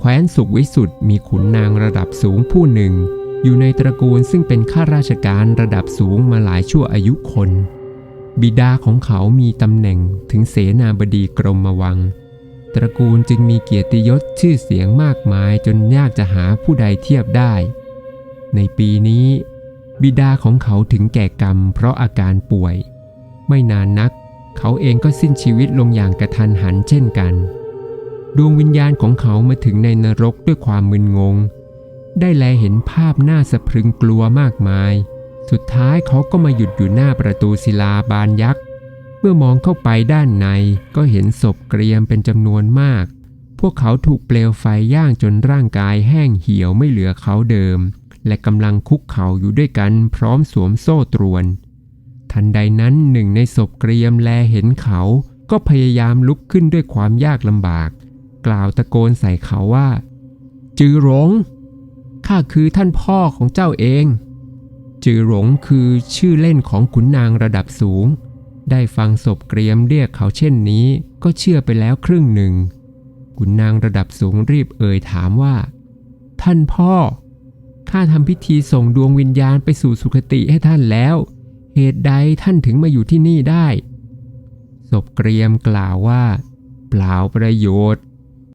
แคว้นสุขวิสุทธ์มีขุนนางระดับสูงผู้หนึ่ง อยู่ในตระกูลซึ่งเป็นข้าราชการระดับสูงมาหลายชั่วอายุคน บิดาของเขามีตำแหน่งถึงเสนาบดีกรมวัง ตระกูลจึงมีเกียรติยศชื่อเสียงมากมายจนยากจะหาผู้ใดเทียบได้ ในปีนี้ บิดาของเขาถึงแก่กรรมเพราะอาการป่วย ไม่นานนัก เขาเองก็สิ้นชีวิตลงอย่างกระทันหันเช่นกัน ดวงวิญญาณของเขามาถึงในนรกด้วยความมึนงง ได้แลเห็นภาพหน่าสะพรึงกลัวมากมาย สุดท้ายเขาก็มาหยุดอยู่หน้าประตูศิลาบานยักษ์ เมื่อมองเข้าไปด้านในก็เห็นศพเกรียมเป็นจำนวนมาก พวกเขาถูกเปลวไฟย่างจนร่างกายแห้งเหี่ยวไม่เหลือเขาเดิม และกำลังคุกเข่าอยู่ด้วยกันพร้อมสวมโซ่ตรวน ทันใดนั้นหนึ่งในศพเกรียมแลเห็นเขาก็พยายามลุกขึ้นด้วยความยากลำบาก กล่าวตะโกนใส่เขาว่า จือหลงข้าคือท่านพ่อของเจ้าเอง จือหลงคือชื่อเล่นของขุนนางระดับสูง ได้ฟังศพเกรียมเรียกเขาเช่นนี้ ก็เชื่อไปแล้วครึ่งหนึ่งขุนนางระดับสูงรีบเอ่ยถามว่า ท่านพ่อข้าทำพิธีส่งดวงวิญญาณไปสู่สุคติให้ท่านแล้ว เหตุใดท่านถึงมาอยู่ที่นี่ได้ ศพเกรียมกล่าวว่า เปล่าประโยชน์